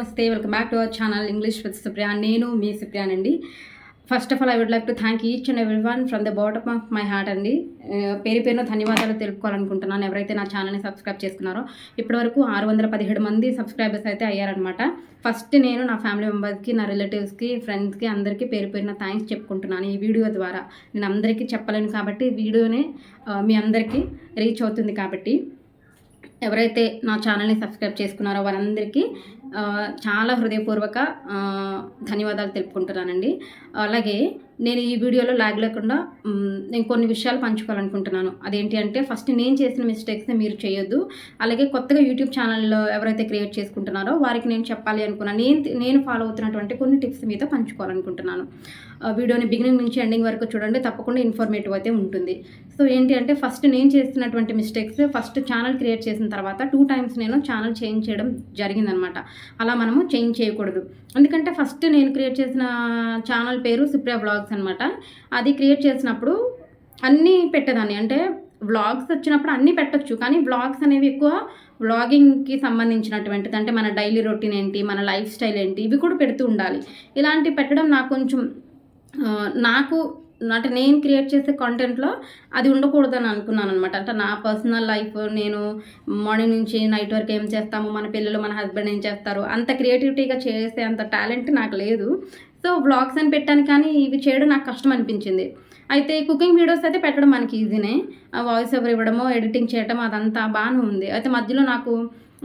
నమస్తే welcome back to our channel English with Supriya. నేను మీ సుప్రియానండి. First of all I would like to thank each and every one from the bottom of my heart అండి. పేరు పేరున ధన్యవాదాలు తెలుపుకోవాలనుకుంటున్నాను. ఎవరైతే నా ఛానల్ని సబ్స్క్రైబ్ చేసుకున్నారో ఇప్పటివరకు ఆరు వందల పదిహేడు మంది సబ్స్క్రైబర్స్ అయితే అయ్యారనమాట ఫస్ట్ నేను నా ఫ్యామిలీ మెంబర్స్కి నా రిలేటివ్స్కి ఫ్రెండ్స్కి అందరికీ పేరు పేరున థ్యాంక్స్ చెప్పుకుంటున్నాను ఈ వీడియో ద్వారా. నేను అందరికీ చెప్పలేను కాబట్టి వీడియోనే మీ అందరికీ రీచ్ అవుతుంది కాబట్టి. ఎవరైతే నా ఛానల్ని సబ్స్క్రైబ్ చేసుకున్నారో వారందరికీ చాలా హృదయపూర్వక ధన్యవాదాలు తెలుపుకుంటున్నానండి. అలాగే నేను ఈ వీడియోలో లాగ్ లేకుండా నేను కొన్ని విషయాలు పంచుకోవాలనుకుంటున్నాను. అదేంటి అంటే ఫస్ట్ నేను చేసిన మిస్టేక్స్ మీరు చేయొద్దు. అలాగే కొత్తగా యూట్యూబ్ ఛానల్లో ఎవరైతే క్రియేట్ చేసుకుంటున్నారో వారికి నేను చెప్పాలి అనుకున్నాను నేను నేను ఫాలో అవుతున్నటువంటి కొన్ని టిప్స్ మీద పంచుకోవాలనుకుంటున్నాను. ఆ, వీడియోని బిగినింగ్ నుంచి ఎండింగ్ వరకు చూడండి. తప్పకుండా ఇన్ఫర్మేటివ్ అయితే ఉంటుంది. సో ఏంటి అంటే ఫస్ట్ నేను చేస్తున్నటువంటి మిస్టేక్స్ ఫస్ట్ ఛానల్ క్రియేట్ చేసిన తర్వాత టూ టైమ్స్ నేను ఛానల్ చేంజ్ చేయడం జరిగిందనమాట. అలా మనము చేంజ్ చేయకూడదు. ఎందుకంటే ఫస్ట్ నేను క్రియేట్ చేసిన ఛానల్ పేరు సుప్రియ బ్లాగ్స్ అనమాట. అది క్రియేట్ చేసినప్పుడు అన్నీ పెట్టేదాన్ని. అంటే వ్లాగ్స్ వచ్చినప్పుడు అన్నీ పెట్టచ్చు. కానీ వ్లాగ్స్ అనేవి ఎక్కువ వ్లాగింగ్కి సంబంధించినటువంటిది. అంటే మన డైలీ రొటీన్ ఏంటి మన లైఫ్ స్టైల్ ఏంటి ఇవి కూడా పెడుతూ ఉండాలి. ఇలాంటి పెట్టడం నాకు కొంచెం నాకు అంటే నేను క్రియేట్ చేసే కాంటెంట్లో అది ఉండకూడదని అనుకున్నాను అనమాట అంటే నా పర్సనల్ లైఫ్ నేను మార్నింగ్ నుంచి నైట్ వరకు ఏం చేస్తాము? మన పిల్లలు మన హస్బెండ్ ఏం చేస్తారు? అంత క్రియేటివిటీగా చేసే అంత టాలెంట్ నాకు లేదు. సో వ్లాగ్స్ అని పెట్టాను కానీ ఇవి చేయడం నాకు కష్టం అనిపించింది. అయితే కుకింగ్ వీడియోస్ అయితే పెట్టడం మనకి ఈజీనే వాయిస్ ఓవర్ ఇవ్వడము ఎడిటింగ్ చేయడం అదంతా బాగానే ఉంది. అయితే మధ్యలో నాకు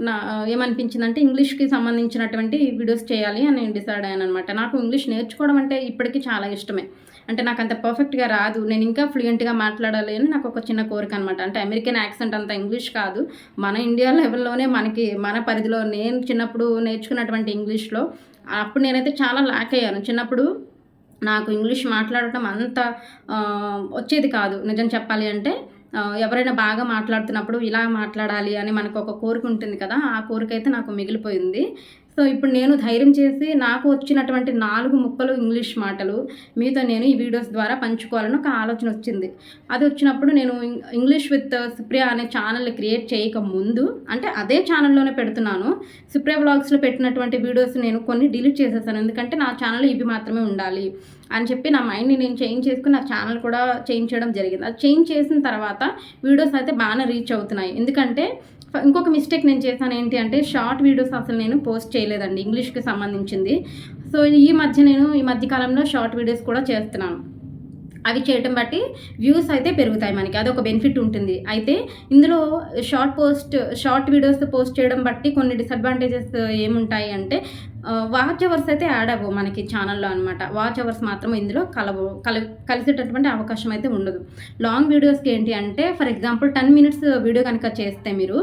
నా ఏమనిపించిందంటే ఇంగ్లీష్కి సంబంధించినటువంటి వీడియోస్ చేయాలి అని నేను డిసైడ్ అయ్యాను అనమాట నాకు ఇంగ్లీష్ నేర్చుకోవడం అంటే ఇప్పటికీ చాలా ఇష్టమే. అంటే నాకు అంత పర్ఫెక్ట్గా రాదు. నేను ఇంకా ఫ్లూయెంట్గా మాట్లాడాలి అని నాకు ఒక చిన్న కోరిక అనమాట అంటే అమెరికన్ యాక్సెంట్ అంత ఇంగ్లీష్ కాదు. మన ఇండియా లెవెల్లోనే మనకి మన పరిధిలో నేను చిన్నప్పుడు నేర్చుకున్నటువంటి ఇంగ్లీష్లో అప్పుడు నేనైతే చాలా లాక్ అయ్యాను. చిన్నప్పుడు నాకు ఇంగ్లీష్ మాట్లాడటం అంత వచ్చేది కాదు. నిజం చెప్పాలి అంటే ఎవరైనా బాగా మాట్లాడుతున్నప్పుడు ఇలా మాట్లాడాలి అని మనకు ఒక కోరిక ఉంటుంది కదా ఆ కోరిక అయితే నాకు మిగిలిపోయింది. సో ఇప్పుడు నేను ధైర్యం చేసి నాకు వచ్చినటువంటి నాలుగు ముక్కలు ఇంగ్లీష్ మాటలు మీతో నేను ఈ వీడియోస్ ద్వారా పంచుకోవాలని ఒక ఆలోచన వచ్చింది. అది వచ్చినప్పుడు నేను ఇంగ్లీష్ విత్ సుప్రియా అనే ఛానల్ క్రియేట్ చేయక ముందు అంటే అదే ఛానల్లోనే పెడుతున్నాను. సుప్రియా బ్లాగ్స్లో పెట్టినటువంటి వీడియోస్ నేను కొన్ని డిలీట్ చేసేసాను. ఎందుకంటే నా ఛానల్ ఇవి మాత్రమే ఉండాలి అని చెప్పి నా మైండ్ని నేను చేంజ్ చేసుకుని నా ఛానల్ కూడా చేంజ్ చేయడం జరిగింది. అది చేంజ్ చేసిన తర్వాత వీడియోస్ అయితే బాగానే రీచ్ అవుతున్నాయి. ఎందుకంటే ఇంకొక మిస్టేక్ నేను చేశాను ఏంటి అంటే షార్ట్ వీడియోస్ అసలు నేను పోస్ట్ చేయలేదండి ఇంగ్లీష్కి సంబంధించింది. సో ఈ మధ్య నేను ఈ మధ్య కాలంలో షార్ట్ వీడియోస్ కూడా చేస్తున్నాను. అవి చేయటం బట్టి వ్యూస్ అయితే పెరుగుతాయి మనకి. అదొక బెనిఫిట్ ఉంటుంది. అయితే ఇందులో short post short videos post చేయడం బట్టి కొన్ని డిసడ్వాంటేజెస్ ఏముంటాయి అంటే వాచ్ అవర్స్ అయితే యాడ్ అవ్వవు మనకి ఛానల్లో అనమాట వాచ్ అవర్స్ మాత్రం ఇందులో కలవు కల కలిసేటటువంటి అవకాశం అయితే ఉండదు. లాంగ్ వీడియోస్కి ఏంటి అంటే for example ten minutes video కనుక చేస్తే మీరు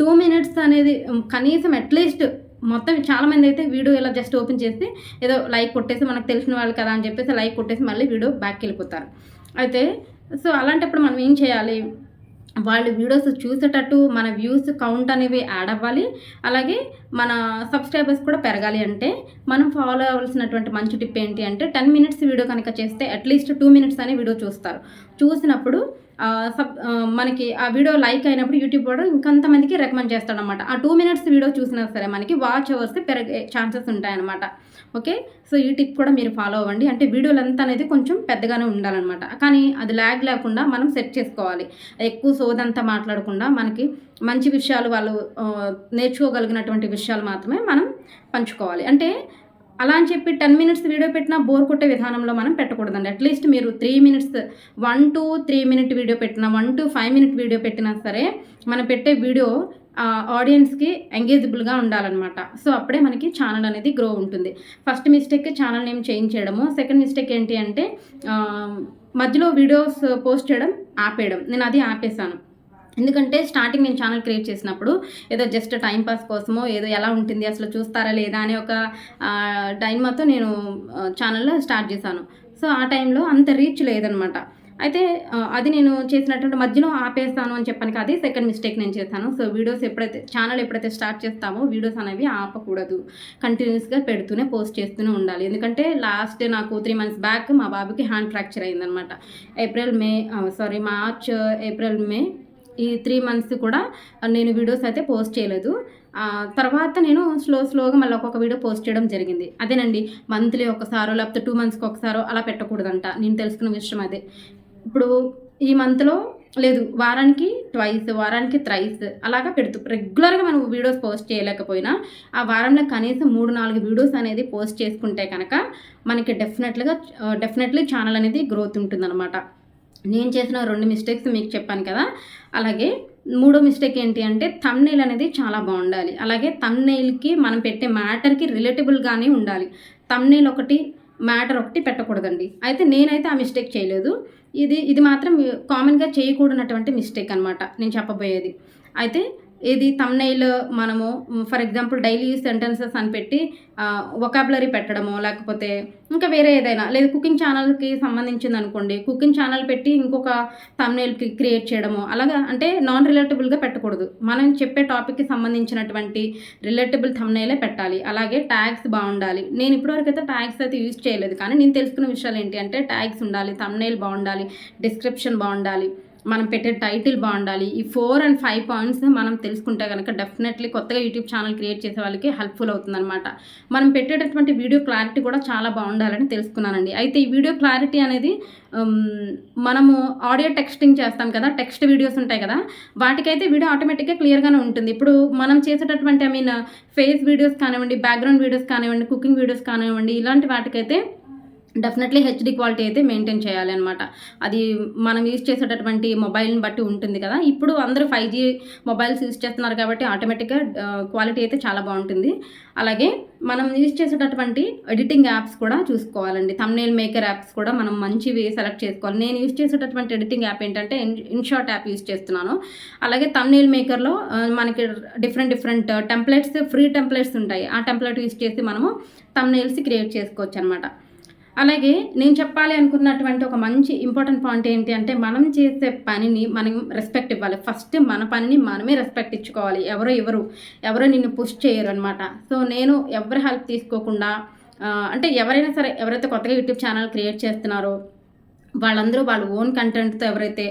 టూ మినిట్స్ అనేది కనీసం అట్లీస్ట్ మొత్తం చాలా మంది అయితే వీడియో ఇలా జస్ట్ ఓపెన్ చేసి ఏదో లైక్ కొట్టేసి మనకు తెలిసిన వాళ్ళు కదా అని చెప్పేసి లైక్ కొట్టేసి మళ్ళీ వీడియో బ్యాక్ వెళ్ళిపోతారు. అయితే సో అలాంటప్పుడు మనం ఏం చేయాలి? వాళ్ళు వీడియోస్ చూసేటట్టు మన వ్యూస్ కౌంట్ అనేవి యాడ్ అవ్వాలి. అలాగే మన సబ్స్క్రైబర్స్ కూడా పెరగాలి అంటే మనం ఫాలో అవ్వాల్సినటువంటి మంచి టిప్ ఏంటి అంటే టెన్ మినిట్స్ వీడియో కనుక చేస్తే అట్లీస్ట్ టూ మినిట్స్ అనే వీడియో చూస్తారు. చూసినప్పుడు సబ్ మనకి ఆ వీడియో లైక్ అయినప్పుడు యూట్యూబ్ కూడా ఇంకొంతమందికి రికమెండ్ చేస్తాడనమాట ఆ టూ మినిట్స్ వీడియో చూసినా సరే మనకి వాచ్ అవర్స్ పెరిగే ఛాన్సెస్ ఉంటాయన్నమాట. ఓకే సో ఈ టిప్ కూడా మీరు ఫాలో అవ్వండి. అంటే వీడియో లెంత్ అనేది కొంచెం పెద్దగానే ఉండాలన్నమాట. కానీ అది ల్యాగ్ లేకుండా మనం సెట్ చేసుకోవాలి. ఎక్కువ సోదంతా మాట్లాడకుండా మనకి మంచి విషయాలు వాళ్ళు నేర్చుకోగలిగినటువంటి విషయాలు మాత్రమే మనం పంచుకోవాలి. అంటే అలా అని చెప్పి టెన్ మినిట్స్ వీడియో పెట్టినా బోర్ కొట్టే విధానంలో మనం పెట్టకూడదండి. అట్లీస్ట్ మీరు three minutes one two three minute video పెట్టినా one two five minute video పెట్టినా సరే మనం పెట్టే వీడియో ఆడియన్స్కి ఎంగేజబుల్గా ఉండాలన్నమాట. సో అప్పుడే మనకి ఛానల్ అనేది గ్రో ఉంటుంది. First mistake channel name change చేయడము సెకండ్ మిస్టేక్ ఏంటి అంటే మధ్యలో వీడియోస్ పోస్ట్ చేయడం ఆపేయడం. నేను అది ఆపేసాను ఎందుకంటే స్టార్టింగ్ నేను ఛానల్ క్రియేట్ చేసినప్పుడు ఏదో జస్ట్ టైం పాస్ కోసమో ఏదో ఎలా ఉంటుంది అసలు చూస్తారా లేదా అనే ఒక డైమాతో నేను ఛానల్లో స్టార్ట్ చేశాను. సో ఆ టైంలో అంత రీచ్ లేదనమాట. అయితే అది నేను చేసినటువంటి మధ్యలో ఆపేస్తాను అని చెప్పాను అది సెకండ్ మిస్టేక్ నేను చేశాను. సో వీడియోస్ ఎప్పుడైతే ఛానల్ ఎప్పుడైతే స్టార్ట్ చేస్తామో వీడియోస్ అనేవి ఆపకూడదు. కంటిన్యూస్గా పెడుతూనే పోస్ట్ చేస్తూనే ఉండాలి. ఎందుకంటే లాస్ట్ నాకు త్రీ మంత్స్ బ్యాక్ మా బాబుకి హ్యాండ్ ఫ్రాక్చర్ అయిందనమాట. April May sorry March April May ఈ త్రీ మంత్స్ కూడా నేను వీడియోస్ అయితే పోస్ట్ చేయలేదు. తర్వాత నేను స్లో స్లోగా మళ్ళీ ఒక్కొక్క వీడియో పోస్ట్ చేయడం జరిగింది. అదేనండి మంత్లీ ఒకసారో లేకపోతే టూ మంత్స్కి ఒకసారో అలా పెట్టకూడదంట. నేను తెలుసుకున్న విషయం అదే. ఇప్పుడు ఈ మంత్లో లేదు వారానికి ట్వైస్ వారానికి త్రైస్ అలాగా పెడుతూ రెగ్యులర్గా మనం వీడియోస్ పోస్ట్ చేయలేకపోయినా ఆ వారంలో కనీసం మూడు నాలుగు వీడియోస్ అనేది పోస్ట్ చేసుకుంటే కనుక మనకి డెఫినెట్గా డెఫినెట్లీ ఛానల్ అనేది గ్రోత్ ఉంటుందన్నమాట. నేను చేసిన రెండు మిస్టేక్స్ మీకు చెప్పాను కదా. అలాగే మూడో మిస్టేక్ ఏంటి అంటే తమ్నెయిల్ అనేది చాలా బాగుండాలి. అలాగే తమ్నెయిల్కి మనం పెట్టే మ్యాటర్కి రిలేటబుల్గానే ఉండాలి. తమ్నెయిల్ ఒకటి మ్యాటర్ ఒకటి పెట్టకూడదండి. అయితే నేనైతే ఆ మిస్టేక్ చేయలేదు. ఇది ఇది మాత్రం కామన్గా చేయకూడనటువంటి మిస్టేక్ అనమాట నేను చెప్పబోయేది. అయితే ఇది తమ్నైల్ మనము for example daily use sentences అని పెట్టి ఒకాబులరీ పెట్టడము లేకపోతే ఇంకా వేరే ఏదైనా లేదు కుకింగ్ ఛానల్కి సంబంధించింది అనుకోండి కుకింగ్ ఛానల్ పెట్టి ఇంకొక తమ్నైల్ క్రియేట్ చేయడము అలాగా అంటే నాన్ రిలేటబుల్గా పెట్టకూడదు. మనం చెప్పే టాపిక్కి సంబంధించినటువంటి రిలేటబుల్ తమ్నైలే పెట్టాలి. అలాగే ట్యాగ్స్ బాగుండాలి. నేను ఇప్పటివరకు అయితే ట్యాగ్స్ అయితే యూజ్ చేయలేదు కానీ నేను తెలుసుకున్న విషయాలు ఏంటి అంటే ట్యాగ్స్ ఉండాలి తమ్నైల్ బాగుండాలి డిస్క్రిప్షన్ బాగుండాలి. మనం పెట్టే టైటిల్ బాగుండాలి. ఈ ఫోర్ అండ్ ఫైవ్ పాయింట్స్ మనం తెలుసుకుంటే కనుక డెఫినెట్లీ కొత్తగా యూట్యూబ్ ఛానల్ క్రియేట్ చేసే వాళ్ళకి హెల్ప్ఫుల్ అవుతుందన్నమాట. మనం పెట్టేటటువంటి వీడియో క్లారిటీ కూడా చాలా బాగుండాలని తెలుసుకున్నానండి. అయితే ఈ వీడియో క్లారిటీ అనేది మనము ఆడియో టెక్స్టింగ్ చేస్తాం కదా టెక్స్ట్ వీడియోస్ ఉంటాయి కదా వాటికైతే వీడియో ఆటోమేటిక్గా క్లియర్గానే ఉంటుంది. ఇప్పుడు మనం చేసేటటువంటి ఐ మీన్ ఫేస్ వీడియోస్ కానివ్వండి బ్యాక్గ్రౌండ్ వీడియోస్ కానివ్వండి కుకింగ్ వీడియోస్ కానివ్వండి ఇలాంటి వాటికైతే డెఫినెట్లీ హెచ్డి క్వాలిటీ అయితే మెయింటైన్ చేయాలి అనమాట అది మనం యూజ్ చేసేటటువంటి మొబైల్ని బట్టి ఉంటుంది కదా. ఇప్పుడు అందరూ ఫైవ్ జీ మొబైల్స్ యూజ్ చేస్తున్నారు కాబట్టి ఆటోమేటిక్గా క్వాలిటీ అయితే చాలా బాగుంటుంది. అలాగే మనం యూజ్ చేసేటటువంటి ఎడిటింగ్ యాప్స్ కూడా చూసుకోవాలండి. తమ్నేల్ మేకర్ యాప్స్ కూడా మనం మంచివి సెలెక్ట్ చేసుకోవాలి. నేను యూజ్ చేసేటటువంటి ఎడిటింగ్ యాప్ ఏంటంటే ఇన్షార్ట్ యాప్ యూజ్ చేస్తున్నాను. అలాగే తమ్నేల్ మేకర్లో మనకి different different templates free templates ఉంటాయి. ఆ టెంప్లెట్ యూజ్ చేసి మనము తమ్నేల్స్ క్రియేట్ చేసుకోవచ్చు అనమాట అలాగే నేను చెప్పాలి అనుకున్నటువంటి ఒక మంచి ఇంపార్టెంట్ పాయింట్ ఏంటి అంటే మనం చేసే పనిని మనం రెస్పెక్ట్ ఇవ్వాలి. ఫస్ట్ మన పనిని మనమే రెస్పెక్ట్ ఇచ్చుకోవాలి. ఎవరో ఎవరు ఎవరో నిన్ను పుష్ చేయరు అనమాట సో నేను ఎవరి హెల్ప్ తీసుకోకుండా అంటే ఎవరైనా సరే ఎవరైతే కొత్తగా యూట్యూబ్ ఛానల్ క్రియేట్ చేస్తున్నారో వాళ్ళందరూ వాళ్ళ ఓన్ కంటెంట్తో ఎవరైతే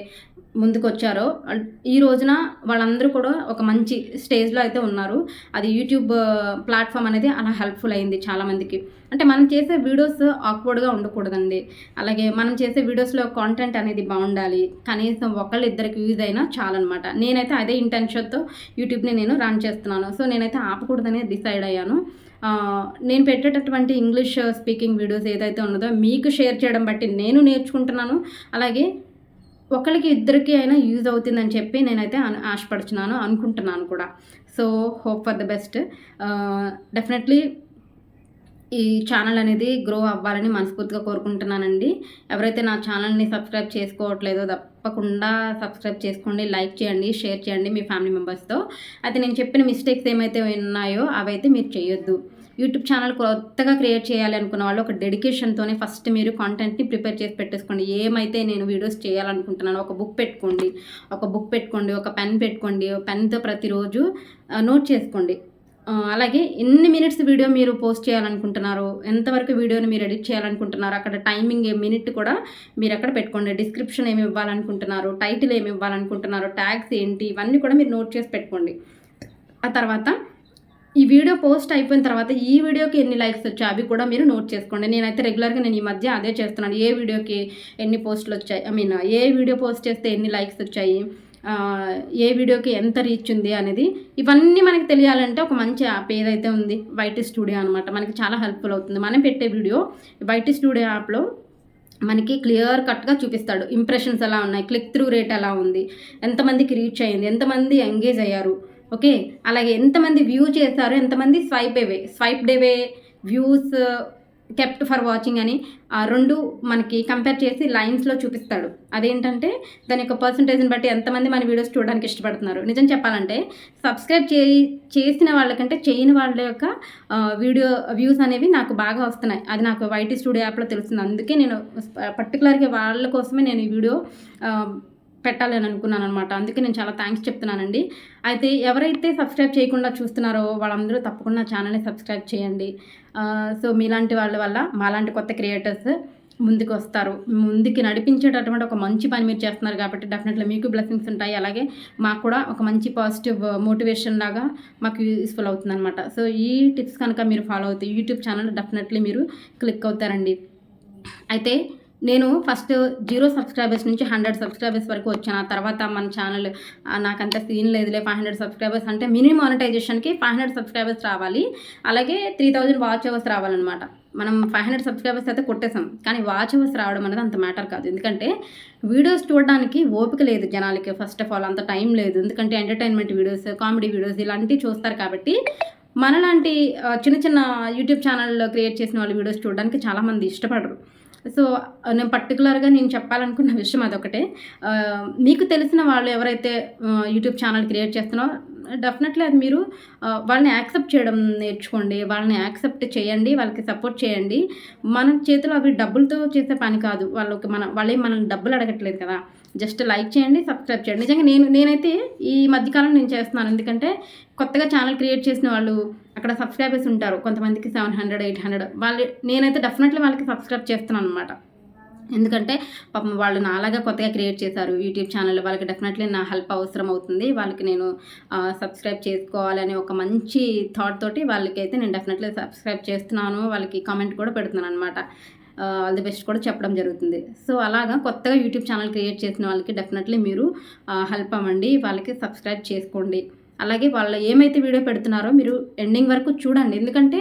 ముందుకొచ్చారో. ఈ రోజున వాళ్ళందరూ కూడా ఒక మంచి స్టేజ్లో అయితే ఉన్నారు. అది యూట్యూబ్ ప్లాట్ఫామ్ అనేది అలా హెల్ప్ఫుల్ అయింది చాలామందికి అంటే మనం చేసే వీడియోస్ ఆక్వర్డ్గా ఉండకూడదండి. అలాగే మనం చేసే వీడియోస్లో కాంటెంట్ అనేది బాగుండాలి. కనీసం ఒకళ్ళు ఇద్దరికి యూజ్ అయినా చాలన్నమాట. నేనైతే అదే ఇంటెన్షన్తో యూట్యూబ్ని నేను రన్ చేస్తున్నాను. సో నేనైతే ఆపకూడదని డిసైడ్ అయ్యాను. నేను పెట్టేటటువంటి ఇంగ్లీష్ స్పీకింగ్ వీడియోస్ ఏదైతే ఉన్నదో మీకు షేర్ చేయడం బట్టి నేను నేర్చుకుంటున్నాను. అలాగే ఒకరికి ఇద్దరికి అయినా యూజ్ అవుతుందని చెప్పి నేనైతే ఆశపడుచున్నాను అనుకుంటున్నాను కూడా. So hope for the best definitely ఈ ఛానల్ అనేది గ్రో అవ్వాలని మనస్ఫూర్తిగా కోరుకుంటున్నానండి. ఎవరైతే నా ఛానల్ని సబ్స్క్రైబ్ చేసుకోవట్లేదో తప్పకుండా సబ్స్క్రైబ్ చేసుకోండి లైక్ చేయండి షేర్ చేయండి మీ ఫ్యామిలీ మెంబర్స్తో అయితే నేను చెప్పిన మిస్టేక్స్ ఏమైతే ఉన్నాయో అవైతే మీరు చేయొద్దు. యూట్యూబ్ ఛానల్ కొత్తగా క్రియేట్ చేయాలి అనుకున్న వాళ్ళు ఒక డెడికేషన్తోనే ఫస్ట్ మీరు కాంటెంట్ని ప్రిపేర్ చేసి పెట్టేసుకోండి. ఏమైతే నేను వీడియోస్ చేయాలనుకుంటున్నానో ఒక బుక్ పెట్టుకోండి. ఒక బుక్ పెట్టుకోండి ఒక పెన్ పెట్టుకోండి పెన్తో ప్రతిరోజు నోట్ చేసుకోండి. అలాగే ఎన్ని మినిట్స్ వీడియో మీరు పోస్ట్ చేయాలనుకుంటున్నారు ఎంతవరకు వీడియోని మీరు ఎడిట్ చేయాలనుకుంటున్నారు అక్కడ టైమింగ్ ఏ మినిట్ కూడా మీరు అక్కడ పెట్టుకోండి. డిస్క్రిప్షన్ ఏమి ఇవ్వాలనుకుంటున్నారు టైటిల్ ఏమి ఇవ్వాలనుకుంటున్నారు ట్యాగ్స్ ఏంటి ఇవన్నీ కూడా మీరు నోట్ చేసి పెట్టుకోండి. ఆ తర్వాత ఈ వీడియో పోస్ట్ అయిపోయిన తర్వాత ఈ వీడియోకి ఎన్ని లైక్స్ వచ్చాయి అవి కూడా మీరు నోట్ చేసుకోండి. నేనైతే రెగ్యులర్గా నేను ఈ మధ్య అదే చేస్తున్నాను. ఏ వీడియోకి ఎన్ని పోస్టులు వచ్చాయి? I mean a video post చేస్తే ఎన్ని లైక్స్ వచ్చాయి? ఏ వీడియోకి ఎంత రీచ్ ఉంది అనేది ఇవన్నీ మనకి తెలియాలంటే ఒక మంచి యాప్ ఏదైతే ఉంది వైటీ స్టూడియో అనమాట మనకి చాలా హెల్ప్ఫుల్ అవుతుంది. మనం పెట్టే వీడియో వైటీ స్టూడియో యాప్లో మనకి క్లియర్ కట్గా చూపిస్తాడు. ఇంప్రెషన్స్ ఎలా ఉన్నాయి? క్లిక్ త్రూ రేట్ ఎలా ఉంది? ఎంతమందికి రీచ్ అయ్యింది? ఎంతమంది ఎంగేజ్ అయ్యారు? ఓకే? అలాగే ఎంతమంది వ్యూ చేశారు ఎంతమంది స్వైప్ అవే స్వైప్ డేవే వ్యూస్ కెప్ట్ ఫర్ వాచింగ్ అని ఆ రెండు మనకి కంపేర్ చేసి లైన్స్లో చూపిస్తాడు. అదేంటంటే దాని యొక్క పర్సంటేజ్ని బట్టి ఎంతమంది మన వీడియోస్ చూడడానికి ఇష్టపడుతున్నారు. నిజం చెప్పాలంటే సబ్స్క్రైబ్ చే చేసిన వాళ్ళకంటే చేయని వాళ్ళ యొక్క వీడియో వ్యూస్ అనేవి నాకు బాగా వస్తున్నాయి. అది నాకు వైటీ స్టూడియో యాప్లో తెలుస్తుంది. అందుకే నేను uh, పర్టికులర్గా వాళ్ళ కోసమే నేను ఈ వీడియో పెట్టాలి పెట్టాలని అనుకున్నాను అనమాట అందుకే నేను చాలా థ్యాంక్స్ చెప్తున్నానండి. అయితే ఎవరైతే సబ్స్క్రైబ్ చేయకుండా చూస్తున్నారో వాళ్ళందరూ తప్పకుండా ఛానల్ని సబ్స్క్రైబ్ చేయండి. సో మీలాంటి వాళ్ళ వల్ల మాలాంటి కొత్త క్రియేటర్స్ ముందుకు వస్తారు ముందుకి నడిపించేటటువంటి ఒక మంచి పని మీరు చేస్తున్నారు కాబట్టి డెఫినెట్లీ మీకు బ్లెస్సింగ్స్ ఉంటాయి. అలాగే మాకు కూడా ఒక మంచి పాజిటివ్ మోటివేషన్ లాగా మాకు యూస్ఫుల్ అవుతుంది అనమాట సో ఈ టిప్స్ కనుక మీరు ఫాలో అవుతాయి యూట్యూబ్ ఛానల్ డెఫినెట్లీ మీరు క్లిక్ అవుతారండి. అయితే నేను ఫస్ట్ జీరో సబ్స్క్రైబర్స్ నుంచి హండ్రెడ్ సబ్స్క్రైబర్స్ వరకు వచ్చాను. ఆ తర్వాత మన ఛానల్ నాకంత సీన్ లేదులే ఫైవ్ హండ్రెడ్ సబ్స్క్రైబర్స్ అంటే మినీ మానిటైజేషన్కి ఫైవ్ హండ్రెడ్ సబ్స్క్రైబర్స్ రావాలి. అలాగే త్రీ థౌజండ్ వాచ్ అవర్స్ రావాలన్నమాట. మనం ఫైవ్ హండ్రెడ్ సబ్స్క్రైబర్స్ అయితే కొట్టేసాం. కానీ వాచ్ అవర్స్ రావడం అనేది అంత మ్యాటర్ కాదు. ఎందుకంటే వీడియోస్ చూడడానికి ఓపిక లేదు జనాలకి. ఫస్ట్ ఆఫ్ ఆల్ అంత టైం లేదు. ఎందుకంటే ఎంటర్టైన్మెంట్ వీడియోస్ కామెడీ వీడియోస్ ఇలాంటివి చూస్తారు కాబట్టి మనలాంటి చిన్న చిన్న యూట్యూబ్ ఛానల్లో క్రియేట్ చేసిన వాళ్ళ వీడియోస్ చూడడానికి చాలామంది ఇష్టపడరు. సో నేను పర్టికులర్గా నేను చెప్పాలనుకున్న విషయం అదొకటే. మీకు తెలిసిన వాళ్ళు ఎవరైతే యూట్యూబ్ ఛానల్ క్రియేట్ చేస్తున్నారో డెఫినెట్లీ అది మీరు వాళ్ళని యాక్సెప్ట్ చేయడం నేర్చుకోండి. వాళ్ళని యాక్సెప్ట్ చేయండి. వాళ్ళకి సపోర్ట్ చేయండి. మన చేతిలో అవి డబ్బులతో చేసే పని కాదు. వాళ్ళకి మన వాళ్ళే మనం డబ్బులు అడగట్లేదు కదా. జస్ట్ లైక్ చేయండి సబ్స్క్రైబ్ చేయండి. నిజంగా నేను నేనైతే ఈ మధ్యకాలం నేను చేస్తున్నాను. ఎందుకంటే కొత్తగా ఛానల్ క్రియేట్ చేసిన వాళ్ళు అక్కడ సబ్స్క్రైబర్స్ ఉంటారు. కొంతమందికి సెవెన్ హండ్రెడ్ ఎయిట్ హండ్రెడ్. వాళ్ళు నేనైతే డెఫినెట్లీ వాళ్ళకి సబ్స్క్రైబ్ చేస్తున్నాను అనమాట ఎందుకంటే పాపం వాళ్ళు నాలాగా కొత్తగా క్రియేట్ చేశారు యూట్యూబ్ ఛానల్. వాళ్ళకి డెఫినెట్లీ నా హెల్ప్ అవసరం అవుతుంది. వాళ్ళకి నేను సబ్స్క్రైబ్ చేసుకోవాలనే ఒక మంచి థాట్ తోటి వాళ్ళకైతే నేను డెఫినెట్లీ సబ్స్క్రైబ్ చేస్తున్నాను. వాళ్ళకి కామెంట్ కూడా పెడుతున్నాను అనమాట ఆల్ ది బెస్ట్ కూడా చెప్పడం జరుగుతుంది. సో అలాగా కొత్తగా యూట్యూబ్ ఛానల్ క్రియేట్ చేసిన వాళ్ళకి డెఫినెట్లీ మీరు హెల్ప్ అవ్వండి. వాళ్ళకి సబ్స్క్రైబ్ చేసుకోండి. అలాగే వాళ్ళు ఏమైతే వీడియో పెడుతున్నారో మీరు ఎండింగ్ వరకు చూడండి. ఎందుకంటే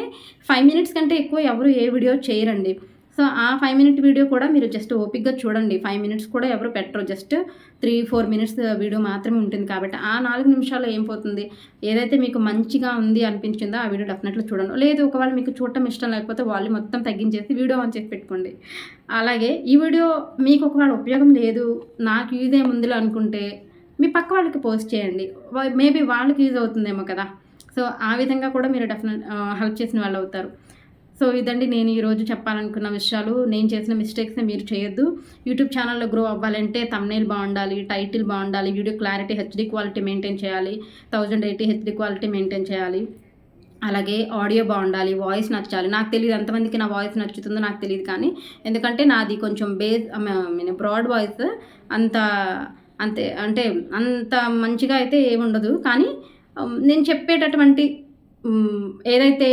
ఫైవ్ మినిట్స్ కంటే ఎక్కువ ఎవరు ఏ వీడియో చేయరండి. సో ఆ ఫైవ్ మినిట్ వీడియో కూడా మీరు జస్ట్ ఓపిక్గా చూడండి. ఫైవ్ మినిట్స్ కూడా ఎవరు పెట్టరు. Just three four minutes video మాత్రమే ఉంటుంది కాబట్టి ఆ నాలుగు నిమిషాల్లో ఏం పోతుంది? ఏదైతే మీకు మంచిగా ఉంది అనిపించిందో ఆ వీడియో డెఫినెట్లీ చూడండి. లేదు ఒకవేళ మీకు చూడటం ఇష్టం లేకపోతే వాళ్ళు మొత్తం తగ్గించేసి వీడియో ఆన్ చేసి పెట్టుకోండి. అలాగే ఈ వీడియో మీకు ఒకవేళ ఉపయోగం లేదు నాకు యూజ్ ఏముందిలో అనుకుంటే మీ పక్క వాళ్ళకి పోస్ట్ చేయండి. మేబీ వాళ్ళకి యూజ్ అవుతుందేమో కదా. సో ఆ విధంగా కూడా మీరు డెఫినెట్ హెల్ప్ uh, చేసిన వాళ్ళు అవుతారు. సో ఇదండి నేను ఈరోజు చెప్పాలనుకున్న విషయాలు. నేను చేసిన మిస్టేక్స్ మీరు చేయొద్దు. యూట్యూబ్ ఛానల్లో గ్రో అవ్వాలంటే తమ్నేల్ బాగుండాలి టైటిల్ బాగుండాలి video clarity HD quality maintain చేయాలి thousand eighty HD quality maintain చేయాలి. అలాగే ఆడియో బాగుండాలి వాయిస్ నచ్చాలి. నాకు తెలియదు ఎంతమందికి నా వాయిస్ నచ్చుతుందో నాకు తెలియదు కానీ ఎందుకంటే నాది కొంచెం బేస్ మీన్ బ్రాడ్ వాయిస్ అంత అంతే అంటే అంత మంచిగా అయితే ఏముండదు. కానీ నేను చెప్పేటటువంటి ఏదైతే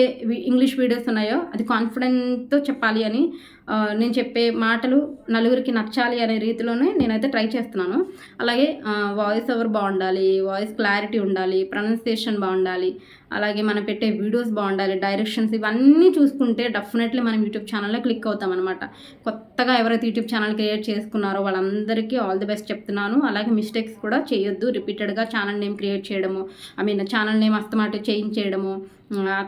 ఇంగ్లీష్ వీడియోస్ ఉన్నాయో అది కాన్ఫిడెంట్తో చెప్పాలి అని నేను చెప్పే మాటలు నలుగురికి నచ్చాలి అనే రీతిలోనే నేనైతే ట్రై చేస్తున్నాను. అలాగే వాయిస్ ఓవర్ బాగుండాలి వాయిస్ క్లారిటీ ఉండాలి ప్రొనౌన్సియేషన్ బాగుండాలి అలాగే మనం పెట్టే వీడియోస్ బాగుండాలి డైరెక్షన్స్ ఇవన్నీ చూసుకుంటే డెఫినెట్లీ మనం యూట్యూబ్ ఛానల్లో క్లిక్ అవుతాం అనమాట కొత్తగా ఎవరైతే యూట్యూబ్ ఛానల్ క్రియేట్ చేసుకున్నారో వాళ్ళందరికీ ఆల్ ది బెస్ట్ చెప్తున్నాను. అలాగే మిస్టేక్స్ కూడా చేయొద్దు. రిపీటెడ్గా ఛానల్ నేమ్ క్రియేట్ చేయడము. ఐ మీన్ ఛానల్ నేమ్ అస్తమాట చేంజ్ చేయడము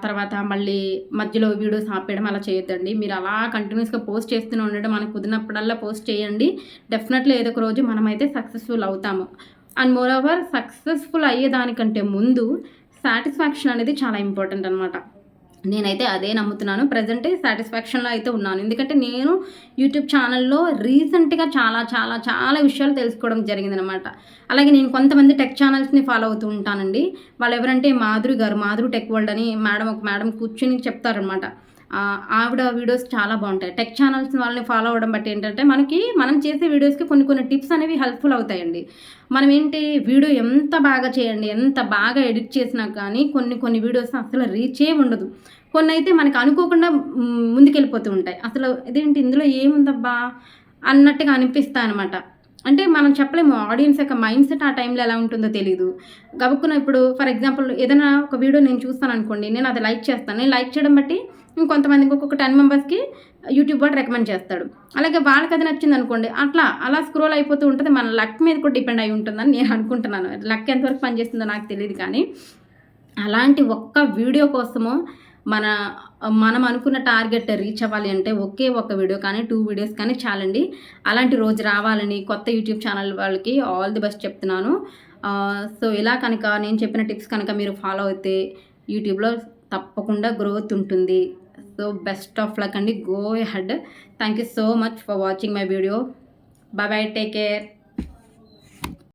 తర్వాత మళ్ళీ మధ్యలో వీడియోస్ ఆపేయడం అలా చేయొద్దండి. మీరు అలా కంటిన్యూస్గా పోస్ట్ చేస్తూనే ఉండడం మనకు కుదిరినప్పుడల్లా పోస్ట్ చేయండి. డెఫినెట్లీ ఏదో ఒక రోజు మనమైతే సక్సెస్ఫుల్ అవుతాము. అండ్ మోర్ ఓవర్ సక్సెస్ఫుల్ అయ్యేదానికంటే ముందు సాటిస్ఫాక్షన్ అనేది చాలా ఇంపార్టెంట్ అనమాట నేనైతే అదే నమ్ముతున్నాను. ప్రజెంట్ సాటిస్ఫాక్షన్లో అయితే ఉన్నాను. ఎందుకంటే నేను యూట్యూబ్ ఛానల్లో రీసెంట్గా చాలా చాలా చాలా విషయాలు తెలుసుకోవడం జరిగిందనమాట అలాగే నేను కొంతమంది టెక్ ఛానల్స్ని ఫాలో అవుతూ ఉంటానండి. వాళ్ళు ఎవరంటే మాధురి గారు మాధురి టెక్ వరల్డ్ అని మేడం ఒక మేడం కూర్చుని చెప్తారనమాట ఆవిడ వీడియోస్ చాలా బాగుంటాయి. టెక్ ఛానల్స్ వాళ్ళని ఫాలో అవ్వడం బట్టి ఏంటంటే మనకి మనం చేసే వీడియోస్కి కొన్ని కొన్ని టిప్స్ అనేవి హెల్ప్ఫుల్ అవుతాయండి. మనం ఏంటి వీడియో ఎంత బాగా చేయండి ఎంత బాగా ఎడిట్ చేసినా కానీ కొన్ని కొన్ని వీడియోస్ అసలు రీచే ఉండదు. కొన్ని అయితే మనకు అనుకోకుండా ముందుకెళ్ళిపోతూ ఉంటాయి. అసలు ఇదేంటి ఇందులో ఏముందబ్బా అన్నట్టుగా అనిపిస్తాయి అనమాట అంటే మనం చెప్పలేము ఆడియన్స్ యొక్క మైండ్ సెట్ ఆ టైంలో ఎలా ఉంటుందో తెలియదు గబుక్కున ఇప్పుడు ఫర్ ఎగ్జాంపుల్ ఏదైనా ఒక వీడియో నేను చూస్తాను అనుకోండి నేను అది లైక్ చేస్తాను. నేను లైక్ చేయడం బట్టి ఇంకొంతమంది ఇంకొక టెన్ మెంబర్స్కి యూట్యూబ్ వాడు రికమెండ్ చేస్తాడు. అలాగే వాళ్ళకి అది నచ్చింది అనుకోండి అట్లా అలా స్క్రోల్ అయిపోతూ ఉంటుంది. మన లక్ మీద కూడా డిపెండ్ అయి ఉంటుందని నేను అనుకుంటున్నాను. లక్ ఎంతవరకు పనిచేస్తుందో నాకు తెలియదు కానీ అలాంటి ఒక్క వీడియో కోసము మన మనం అనుకున్న టార్గెట్ రీచ్ అవ్వాలి అంటే ఒకే ఒక వీడియో కానీ టూ వీడియోస్ కానీ చాలండి. అలాంటి రోజు రావాలని కొత్త యూట్యూబ్ ఛానల్ వాళ్ళకి ఆల్ ది బెస్ట్ చెప్తున్నాను. సో ఇలా కనుక నేను చెప్పిన టిప్స్ కనుక మీరు ఫాలో అయితే యూట్యూబ్లో తప్పకుండా గ్రోత్ ఉంటుంది. సో బెస్ట్ ఆఫ్ లక్ అండి. Go ahead thank you so much for watching my video. Bye bye. Take care.